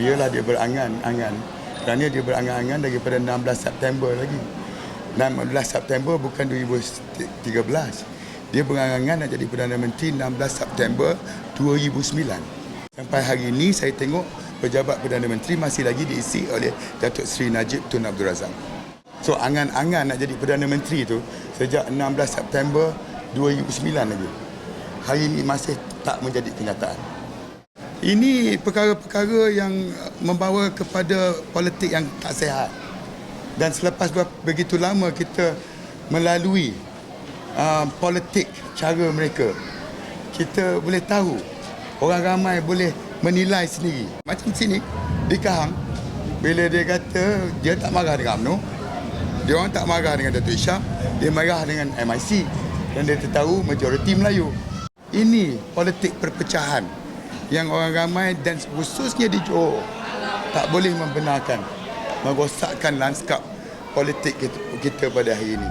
biarlah dia berangan-angan. Kerana dia berangan-angan daripada 16 September lagi. 16 September bukan 2013 dia berangan-angan nak jadi Perdana Menteri 16 September 2009 sampai hari ini saya tengok pejabat Perdana Menteri masih lagi diisi oleh Datuk Seri Najib Tun Abdul Razak. So angan-angan nak jadi Perdana Menteri tu sejak 16 September 2009 lagi. Hari ini masih tak menjadi kenyataan ini perkara-perkara yang membawa kepada politik yang tak sehat. Dan selepas begitu lama kita melalui uh, politik cara mereka, kita boleh tahu orang ramai boleh menilai sendiri. Macam sini di Kahang, bila dia kata dia tak marah dengan UMNO, dia orang tak marah dengan Datuk Isyam, dia marah dengan MIC dan dia tahu majoriti Melayu. Ini politik perpecahan yang orang ramai dan khususnya di Johor tak boleh membenarkan merosakkan lanskap politik kita, kita pada hari ini.